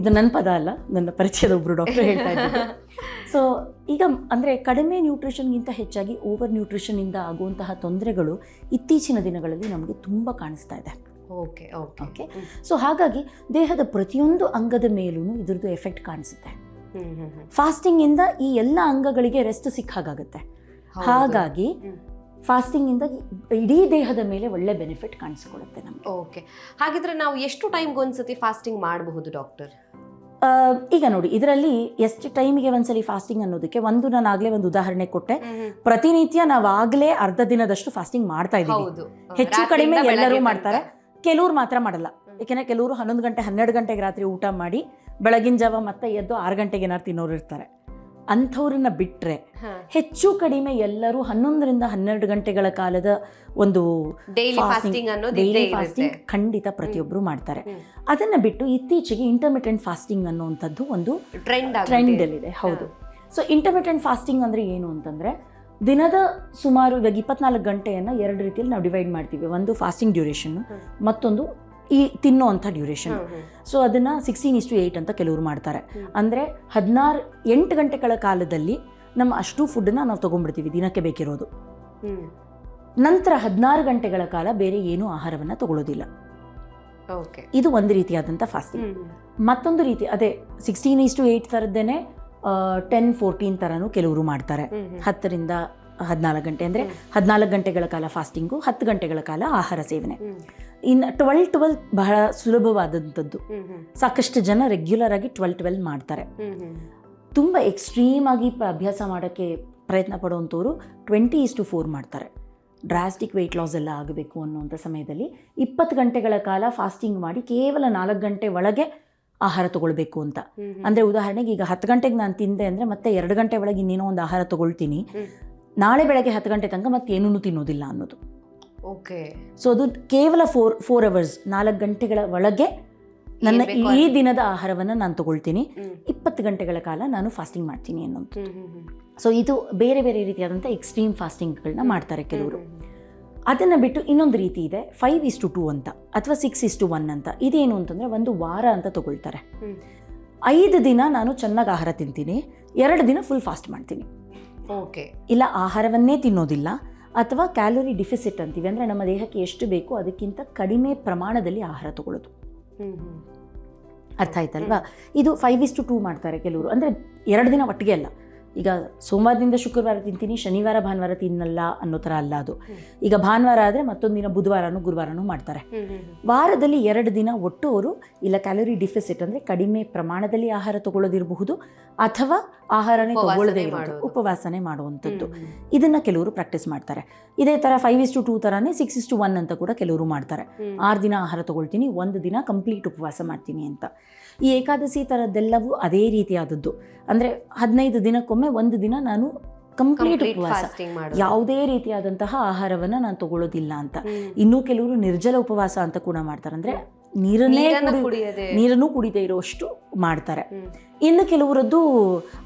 ಇದು ನನ್ನ ಪದ ಅಲ್ಲ ನನ್ನ ಪರಿಚಯದ ಒಬ್ಬರು ಡಾಕ್ಟರ್ ಹೇಳ್ತಾ ಇದ್ದಾರೆ ಸೊ ಈಗ ಅಂದರೆ ಕಡಿಮೆ ನ್ಯೂಟ್ರಿಷನ್ಗಿಂತ ಹೆಚ್ಚಾಗಿ ಓವರ್ ನ್ಯೂಟ್ರಿಷನ್ನಿಂದ ಆಗುವಂತಹ ತೊಂದರೆಗಳು ಇತ್ತೀಚಿನ ದಿನಗಳಲ್ಲಿ ನಮಗೆ ತುಂಬ ಕಾಣಿಸ್ತಾ ಇದೆ. ಓಕೆ ಓಕೆ ಓಕೆ ಸೊ ಹಾಗಾಗಿ ದೇಹದ ಪ್ರತಿಯೊಂದು ಅಂಗದ ಮೇಲೂ ಇದ್ರದ್ದು ಎಫೆಕ್ಟ್ ಕಾಣಿಸುತ್ತೆ. ಹ್ಮ್ ಇಂದ ಈ ಎಲ್ಲ ಅಂಗಗಳಿಗೆ ರೆಸ್ಟ್ ಸಿಕ್ಕ ಹಾಗಾಗುತ್ತೆ. ಹಾಗಾಗಿ ಫಾಸ್ಟಿಂಗ್ ಇಂದ ಇಡೀ ದೇಹದ ಮೇಲೆ ಒಳ್ಳೆ ಬೆನಿಫಿಟ್ ಕಾಣಿಸ್ಕೊಳ್ಳುತ್ತೆ ನಮಗೆ. ಓಕೆ ಹಾಗಿದ್ರೆ ನಾವು ಎಷ್ಟು ಟೈಮ್ಗೆ ಒಂದ್ಸತಿ ಫಾಸ್ಟಿಂಗ್ ಮಾಡಬಹುದು ಡಾಕ್ಟರ್ ಈಗ ನೋಡಿ ಇದರಲ್ಲಿ ಎಷ್ಟು ಟೈಮಿಗೆ ಒಂದ್ಸಲಿ ಫಾಸ್ಟಿಂಗ್ ಅನ್ನೋದಕ್ಕೆ ಒಂದು ನಾನು ಆಗಲೇ ಒಂದು ಉದಾಹರಣೆ ಕೊಟ್ಟೆ. ಪ್ರತಿನಿತ್ಯ ನಾವು ಆಗಲೇ ಅರ್ಧ ದಿನದಷ್ಟು ಫಾಸ್ಟಿಂಗ್ ಮಾಡ್ತಾ ಇದ್ದೀವಿ. ಹೆಚ್ಚು ಕಡಿಮೆ ಎಲ್ಲರೂ ಮಾಡ್ತಾರೆ. ಕೆಲವ್ರು ಮಾತ್ರ ಮಾಡಲ್ಲ. ಯಾಕೆಂದರೆ ಕೆಲವರು ಹನ್ನೊಂದು ಗಂಟೆ ಹನ್ನೆರಡು ಗಂಟೆಗೆ ರಾತ್ರಿ ಊಟ ಮಾಡಿ ಬೆಳಗಿನ ಜಾವ ಮತ್ತೆ ಎದ್ದು ಆರು ಗಂಟೆಗೆ ಏನಾರು ತಿನ್ನೋರು ಇರ್ತಾರೆ. ಅಂಥವ್ರನ್ನ ಬಿಟ್ಟರೆ ಹೆಚ್ಚು ಕಡಿಮೆ ಎಲ್ಲರೂ ಹನ್ನೊಂದರಿಂದ ಹನ್ನೆರಡು ಗಂಟೆಗಳ ಕಾಲದ ಒಂದು ಡೈಲಿ ಫಾಸ್ಟಿಂಗ್ ಖಂಡಿತ ಪ್ರತಿಯೊಬ್ಬರು ಮಾಡ್ತಾರೆ. ಅದನ್ನ ಬಿಟ್ಟು ಇತ್ತೀಚೆಗೆ ಇಂಟರ್ಮಿಟೆಂಟ್ ಫಾಸ್ಟಿಂಗ್ ಅನ್ನುವಂಥದ್ದು ಒಂದು ಟ್ರೆಂಡ್ ಟ್ರೆಂಡಲ್ಲಿದೆ ಹೌದು. ಸೊ ಇಂಟರ್ಮಿಟೆಂಟ್ ಫಾಸ್ಟಿಂಗ್ ಅಂದರೆ ಏನು ಅಂತಂದರೆ ದಿನದ ಸುಮಾರು ಇವಾಗ ಇಪ್ಪತ್ನಾಲ್ಕು ಗಂಟೆಯನ್ನು ಎರಡು ರೀತಿಯಲ್ಲಿ ನಾವು ಡಿವೈಡ್ ಮಾಡ್ತೀವಿ. ಒಂದು ಫಾಸ್ಟಿಂಗ್ ಡ್ಯೂರೇಷನ್ ಮತ್ತೊಂದು ಈ ತಿನ್ನೋ ಅಂಥ ಡ್ಯೂರೇಷನ್. ಸೊ ಅದನ್ನು ಸಿಕ್ಸ್ಟೀನ್ ಇಸ್ಟು ಏಯ್ಟ್ ಅಂತ ಕೆಲವರು ಮಾಡ್ತಾರೆ. ಅಂದರೆ ಹದಿನಾರು ಎಂಟು ಗಂಟೆಗಳ ಕಾಲದಲ್ಲಿ ನಮ್ಮ ಅಷ್ಟು ಫುಡ್ಡನ್ನ ನಾವು ತೊಗೊಂಡ್ಬಿಡ್ತೀವಿ ದಿನಕ್ಕೆ ಬೇಕಿರೋದು. ನಂತರ ಹದಿನಾರು ಗಂಟೆಗಳ ಕಾಲ ಬೇರೆ ಏನೂ ಆಹಾರವನ್ನು ತಗೊಳ್ಳೋದಿಲ್ಲ ಓಕೆ ಇದು ಒಂದು ರೀತಿಯಾದಂಥ ಫಾಸ್ಟಿಂಗ್ ಮತ್ತೊಂದು ರೀತಿ ಅದೇ ಸಿಕ್ಸ್ಟೀನ್ ಇಸ್ಟು ಏಯ್ಟ್ ಥರದ್ದೇನೆ ಟೆನ್ ಫೋರ್ಟೀನ್ ಥರನೂ ಕೆಲವರು ಮಾಡ್ತಾರೆ. ಹತ್ತರಿಂದ ಹದಿನಾಲ್ಕು ಗಂಟೆ ಅಂದರೆ ಹದಿನಾಲ್ಕು ಗಂಟೆಗಳ ಕಾಲ ಫಾಸ್ಟಿಂಗು ಹತ್ತು ಗಂಟೆಗಳ ಕಾಲ ಆಹಾರ ಸೇವನೆ. ಇನ್ನು ಟ್ವೆಲ್ ಟ್ವೆಲ್ ಬಹಳ ಸುಲಭವಾದಂಥದ್ದು. ಸಾಕಷ್ಟು ಜನ ರೆಗ್ಯುಲರ್ ಆಗಿ ಟ್ವೆಲ್ ಟ್ವೆಲ್ ಮಾಡ್ತಾರೆ. ತುಂಬ ಎಕ್ಸ್ಟ್ರೀಮ್ ಆಗಿ ಅಭ್ಯಾಸ ಮಾಡೋಕ್ಕೆ ಪ್ರಯತ್ನ ಪಡುವಂಥವ್ರು ಟ್ವೆಂಟಿ ಇಸ್ಟು ಫೋರ್ ಮಾಡ್ತಾರೆ. ಡ್ರಾಸ್ಟಿಕ್ ವೆಯ್ಟ್ ಲಾಸ್ ಎಲ್ಲ ಆಗಬೇಕು ಅನ್ನುವಂಥ ಸಮಯದಲ್ಲಿ ಇಪ್ಪತ್ತು ಗಂಟೆಗಳ ಕಾಲ ಫಾಸ್ಟಿಂಗ್ ಮಾಡಿ ಕೇವಲ ನಾಲ್ಕು ಗಂಟೆ ಒಳಗೆ ಆಹಾರ ತಗೊಳ್ಬೇಕು ಅಂತ. ಅಂದರೆ ಉದಾಹರಣೆಗೆ ಈಗ ಹತ್ತು ಗಂಟೆಗೆ ನಾನು ತಿಂದೆ ಅಂದರೆ ಮತ್ತೆ ಎರಡು ಗಂಟೆ ಒಳಗೆ ಇನ್ನೇನೋ ಒಂದು ಆಹಾರ ತಗೊಳ್ತೀನಿ. ನಾಳೆ ಬೆಳಗ್ಗೆ ಹತ್ತು ಗಂಟೆ ತನಕ ಮತ್ತೆ ಏನೂ ತಿನ್ನೋದಿಲ್ಲ ಅನ್ನೋದು. ಓಕೆ ಸೊ ಅದು ಕೇವಲ ಫೋರ್ ಫೋರ್ ಅವರ್ಸ್ ನಾಲ್ಕು ಗಂಟೆಗಳ ಒಳಗೆ ನನ್ನ ಈ ದಿನದ ಆಹಾರವನ್ನು ನಾನು ತಗೊಳ್ತೀನಿ. ಇಪ್ಪತ್ತು ಗಂಟೆಗಳ ಕಾಲ ನಾನು ಫಾಸ್ಟಿಂಗ್ ಮಾಡ್ತೀನಿ ಅನ್ನೋದು ಸೊ ಇದು ಬೇರೆ ಬೇರೆ ರೀತಿಯಾದಂಥ ಎಕ್ಸ್ಟ್ರೀಮ್ ಫಾಸ್ಟಿಂಗ್ಗಳನ್ನ ಮಾಡ್ತಾರೆ ಕೆಲವರು. ಅದನ್ನು ಬಿಟ್ಟು ಇನ್ನೊಂದು ರೀತಿ ಇದೆ ಫೈವ್ ಇಸ್ ಟು ಟೂ ಅಂತ ಅಥವಾ ಸಿಕ್ಸ್ ಇಸ್ಟು ಒನ್ ಅಂತ. ಇದೇನು ಅಂತಂದರೆ ಒಂದು ವಾರ ಅಂತ ತಗೊಳ್ತಾರೆ. ಐದು ದಿನ ನಾನು ಚೆನ್ನಾಗಿ ಆಹಾರ ತಿಂತೀನಿ ಎರಡು ದಿನ ಫುಲ್ ಫಾಸ್ಟ್ ಮಾಡ್ತೀನಿ. ಓಕೆ ಇಲ್ಲ ಆಹಾರವನ್ನೇ ತಿನ್ನೋದಿಲ್ಲ ಅಥವಾ ಕ್ಯಾಲೋರಿ ಡಿಫಿಸಿಟ್ ಅಂತೀವಿ. ಅಂದರೆ ನಮ್ಮ ದೇಹಕ್ಕೆ ಎಷ್ಟು ಬೇಕೋ ಅದಕ್ಕಿಂತ ಕಡಿಮೆ ಪ್ರಮಾಣದಲ್ಲಿ ಆಹಾರ ತಗೊಳ್ಳೋದು. ಅರ್ಥ ಆಯ್ತಲ್ವಾ? ಇದು ಫೈವ್ ಇಸ್ ಟು ಟೂ ಮಾಡ್ತಾರೆ ಕೆಲವರು. ಅಂದರೆ ಎರಡು ದಿನ ಒಟ್ಟಿಗೆ ಅಲ್ಲ. ಈಗ ಸೋಮವಾರದಿಂದ ಶುಕ್ರವಾರ ತಿಂತೀನಿ ಶನಿವಾರ ಭಾನುವಾರ ತಿನ್ನಲ್ಲ ಅನ್ನೋ ಥರ ಅಲ್ಲ ಅದು. ಈಗ ಭಾನುವಾರ ಆದರೆ ಮತ್ತೊಂದು ದಿನ ಬುಧವಾರನೂ ಗುರುವಾರನೂ ಮಾಡ್ತಾರೆ. ವಾರದಲ್ಲಿ ಎರಡು ದಿನ ಒಟ್ಟು ಅವರು ಇಲ್ಲ ಕ್ಯಾಲೋರಿ ಡಿಫಿಸಿಟ್ ಅಂದರೆ ಕಡಿಮೆ ಪ್ರಮಾಣದಲ್ಲಿ ಆಹಾರ ತಗೊಳ್ಳೋದಿರಬಹುದು ಅಥವಾ ಆಹಾರನೇ ತಗೊಳ್ಳೋದೇ ಇರೋದು ಮಾಡೋದು. ಉಪವಾಸನೆ ಮಾಡುವಂಥದ್ದು. ಇದನ್ನು ಕೆಲವರು ಪ್ರಾಕ್ಟೀಸ್ ಮಾಡ್ತಾರೆ. ಇದೇ ಥರ ಫೈವ್ ಇಸ್ ಟು ಟೂ ಥರನೇ ಸಿಕ್ಸ್ ಇಸ್ ಟು ಒನ್ ಅಂತ ಕೂಡ ಕೆಲವರು ಮಾಡ್ತಾರೆ. ಆರು ದಿನ ಆಹಾರ ತಗೊಳ್ತೀನಿ ಒಂದು ದಿನ ಕಂಪ್ಲೀಟ್ ಉಪವಾಸ ಮಾಡ್ತೀನಿ ಅಂತ. ಈ ಏಕಾದಶಿ ಥರದ್ದೆಲ್ಲವೂ ಅದೇ ರೀತಿಯಾದದ್ದು. ಅಂದರೆ ಹದಿನೈದು ದಿನಕ್ಕೊಮ್ಮೆ ಒಂದು ದಿನ ನಾನು ಕಂಪ್ಲೀಟ್ ಉಪವಾಸ. ಯಾವುದೇ ರೀತಿಯಾದಂತಹ ಆಹಾರವನ್ನು ನಾನು ತಗೊಳ್ಳೋದಿಲ್ಲ ಅಂತ. ಇನ್ನೂ ಕೆಲವರು ನಿರ್ಜಲ ಉಪವಾಸ ಅಂತ ಕೂಡ ಮಾಡ್ತಾರೆ. ಅಂದರೆ ನೀರನ್ನೇ ನೀರನ್ನ ಕುಡಿದೇ ಇರೋಷ್ಟು ಮಾಡ್ತಾರೆ. ಇನ್ನು ಕೆಲವರದ್ದು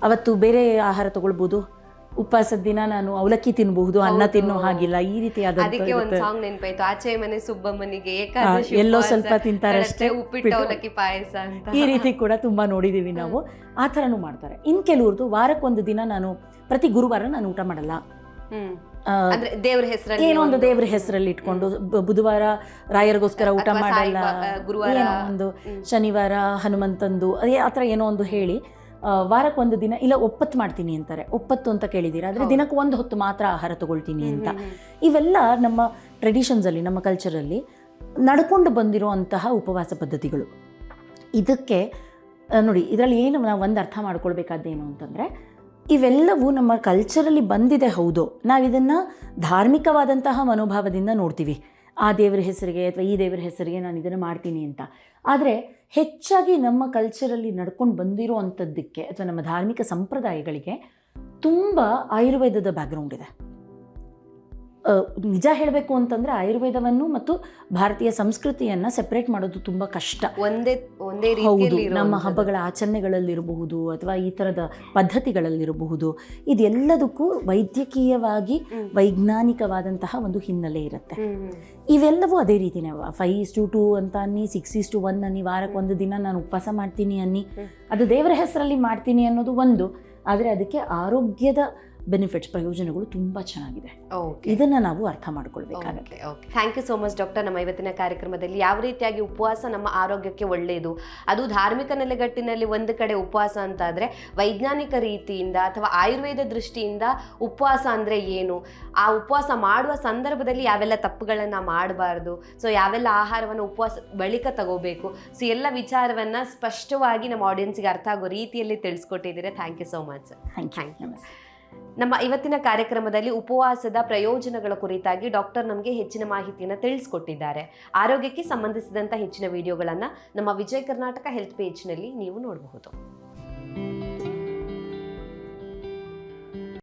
ಅವತ್ತು ಬೇರೆ ಆಹಾರ ತಗೊಳ್ಬೋದು. ಉಪವಾಸದ ದಿನ ನಾನು ಅವಲಕ್ಕಿ ತಿನ್ನಬಹುದು ಅನ್ನ ತಿನ್ನೋ ಹಾಗಿಲ್ಲ. ಈ ರೀತಿ ಅದಕ್ಕೆ ಒಂದು ಸಾಂಗ್ ನೆನಪಾಯ್ತು. ಆಚೆ ಮನೆ ಸುಬ್ಬಮ್ಮನಿಗೆ ಏಕಾದಶಿ ಎಲ್ಲೋ ಸ್ವಲ್ಪ ತಿಂತಾರೆ ಅಷ್ಟೇ, ಉಪ್ಪಿಟ್ಟು. ಅವಲಕ್ಕಿ ಪಾಯಸ ಅಂತ. ಈ ರೀತಿ ಕೂಡ ತುಂಬಾ ನೋಡಿದೀವಿ ನಾವು. ಆ ಥರನೂ ಮಾಡ್ತಾರೆ. ಇನ್ ಕೆಲವ್ರದ್ದು ವಾರಕ್ಕೊಂದು ದಿನ ನಾನು ಪ್ರತಿ ಗುರುವಾರ ನಾನು ಊಟ ಮಾಡಲ್ಲ. ದೇವ್ರ ಹೆಸರಲ್ಲಿ ಏನೋ ಒಂದು ದೇವ್ರ ಹೆಸರಲ್ಲಿ ಇಟ್ಕೊಂಡು ಬುಧವಾರ ರಾಯರಿಗೋಸ್ಕರ ಊಟ ಮಾಡಲ್ಲ. ಗುರುವಾರ. ಒಂದು ಶನಿವಾರ ಹನುಮಂತಂದು ಅದೇ ಆ ಥರ ಏನೋ ಒಂದು ಹೇಳಿ. ಆ, ವಾರಕ್ಕೊಂದು ದಿನ ಇಲ್ಲ ಒಪ್ಪತ್ತು ಮಾಡ್ತೀನಿ ಅಂತಾರೆ. ಒಪ್ಪತ್ತು ಅಂತ ಕೇಳಿದ್ದೀರಾ? ಆದರೆ ದಿನಕ್ಕೆ ಒಂದು ಹೊತ್ತು ಮಾತ್ರ ಆಹಾರ ತಗೊಳ್ತೀನಿ ಅಂತ. ಇವೆಲ್ಲ ನಮ್ಮ ಟ್ರೆಡಿಷನ್ಸಲ್ಲಿ ನಮ್ಮ ಕಲ್ಚರಲ್ಲಿ ನಡ್ಕೊಂಡು ಬಂದಿರುವಂತಹ ಉಪವಾಸ ಪದ್ಧತಿಗಳು. ಇದಕ್ಕೆ ನೋಡಿ ಇದರಲ್ಲಿ ಏನು ನಾವು ಒಂದು ಅರ್ಥ ಮಾಡ್ಕೊಳ್ಬೇಕಾದ್ದೇನು ಅಂತಂದರೆ ಇವೆಲ್ಲವೂ ನಮ್ಮ ಕಲ್ಚರಲ್ಲಿ ಬಂದಿದೆ ಹೌದು. ನಾವಿದನ್ನು ಧಾರ್ಮಿಕವಾದಂತಹ ಮನೋಭಾವದಿಂದ ನೋಡ್ತೀವಿ. ಆ ದೇವರ ಹೆಸರಿಗೆ ಅಥವಾ ಈ ದೇವರ ಹೆಸರಿಗೆ ನಾನು ಇದನ್ನು ಮಾಡ್ತೀನಿ ಅಂತ. ಆದರೆ ಹೆಚ್ಚಾಗಿ ನಮ್ಮ ಕಲ್ಚರಲ್ಲಿ ನಡ್ಕೊಂಡು ಬಂದಿರೋ ಅಂಥದ್ದಕ್ಕೆ ಅಥವಾ ನಮ್ಮ ಧಾರ್ಮಿಕ ಸಂಪ್ರದಾಯಗಳಿಗೆ ತುಂಬ ಆಯುರ್ವೇದದ ಬ್ಯಾಕ್ಗ್ರೌಂಡ್ ಇದೆ. ನಿಜ ಹೇಳಬೇಕು ಅಂತಂದರೆ ಆಯುರ್ವೇದವನ್ನು ಮತ್ತು ಭಾರತೀಯ ಸಂಸ್ಕೃತಿಯನ್ನು ಸೆಪ್ರೇಟ್ ಮಾಡೋದು ತುಂಬ ಕಷ್ಟ. ಒಂದೇ ಒಂದೇ ಹೌದು ನಮ್ಮ. ಹಬ್ಬಗಳ ಆಚರಣೆಗಳಲ್ಲಿರಬಹುದು ಅಥವಾ ಈ ಥರದ ಪದ್ಧತಿಗಳಲ್ಲಿರಬಹುದು. ಇದೆಲ್ಲದಕ್ಕೂ ವೈದ್ಯಕೀಯವಾಗಿ. ವೈಜ್ಞಾನಿಕವಾದಂತಹ ಒಂದು ಹಿನ್ನೆಲೆ ಇರುತ್ತೆ. ಇವೆಲ್ಲವೂ ಅದೇ ರೀತಿನೇ. ಫೈವ್ ಇಸ್ ಟು ಟು ಅಂತ ಅನ್ನಿ ಸಿಕ್ಸ್ ಇಸ್ ಟು ಒನ್ ಅನ್ನಿ ವಾರಕ್ಕೆ ಒಂದು ದಿನ ನಾನು ಉಪವಾಸ ಮಾಡ್ತೀನಿ ಅನ್ನಿ. ಅದು ದೇವರ ಹೆಸರಲ್ಲಿ ಮಾಡ್ತೀನಿ ಅನ್ನೋದು ಒಂದು. ಆದರೆ ಅದಕ್ಕೆ ಆರೋಗ್ಯದ ಬೆನಿಫಿಟ್ಸ್ ಪ್ರಯೋಜನಗಳು ತುಂಬ ಚೆನ್ನಾಗಿದೆ. ಓಕೆ ಇದನ್ನು ನಾವು ಅರ್ಥ ಮಾಡ್ಕೊಳ್ಬೇಕಾಗುತ್ತೆ. Thank you so much doctor ನಮ್ಮ ಇವತ್ತಿನ ಕಾರ್ಯಕ್ರಮದಲ್ಲಿ ಯಾವ ರೀತಿಯಾಗಿ ಉಪವಾಸ ನಮ್ಮ ಆರೋಗ್ಯಕ್ಕೆ ಒಳ್ಳೆಯದು ಅದು ಧಾರ್ಮಿಕ ನೆಲೆಗಟ್ಟಿನಲ್ಲಿ ಒಂದು ಕಡೆ ಉಪವಾಸ ಅಂತ ಆದರೆ ವೈಜ್ಞಾನಿಕ ರೀತಿಯಿಂದ ಅಥವಾ ಆಯುರ್ವೇದ ದೃಷ್ಟಿಯಿಂದ ಉಪವಾಸ ಅಂದರೆ ಏನು? ಆ ಉಪವಾಸ ಮಾಡುವ ಸಂದರ್ಭದಲ್ಲಿ ಯಾವೆಲ್ಲ ತಪ್ಪುಗಳನ್ನು ಮಾಡಬಾರ್ದು? ಸೊ ಯಾವೆಲ್ಲ ಆಹಾರವನ್ನು ಉಪವಾಸ ಬಳಿಕ ತಗೋಬೇಕು? ಸೊ ಎಲ್ಲ ವಿಚಾರವನ್ನು ಸ್ಪಷ್ಟವಾಗಿ ನಮ್ಮ ಆಡಿಯನ್ಸ್ಗೆ ಅರ್ಥ ಆಗೋ ರೀತಿಯಲ್ಲಿ ತಿಳಿಸ್ಕೊಟ್ಟಿದ್ದೀರಾ. Thank you so much thank you. ನಮ್ಮ ಇವತ್ತಿನ ಕಾರ್ಯಕ್ರಮದಲ್ಲಿ ಉಪವಾಸದ ಪ್ರಯೋಜನಗಳ ಕುರಿತಾಗಿ ಡಾಕ್ಟರ್ ನಮಗೆ ಹೆಚ್ಚಿನ ಮಾಹಿತಿಯನ್ನು ತಿಳಿಸ್ಕೊಟ್ಟಿದ್ದಾರೆ. ಆರೋಗ್ಯಕ್ಕೆ ಸಂಬಂಧಿಸಿದಂಥ ಹೆಚ್ಚಿನ ವಿಡಿಯೋಗಳನ್ನು ನಮ್ಮ ವಿಜಯ ಕರ್ನಾಟಕ ಹೆಲ್ತ್ ಪೇಜ್ನಲ್ಲಿ ನೀವು ನೋಡಬಹುದು.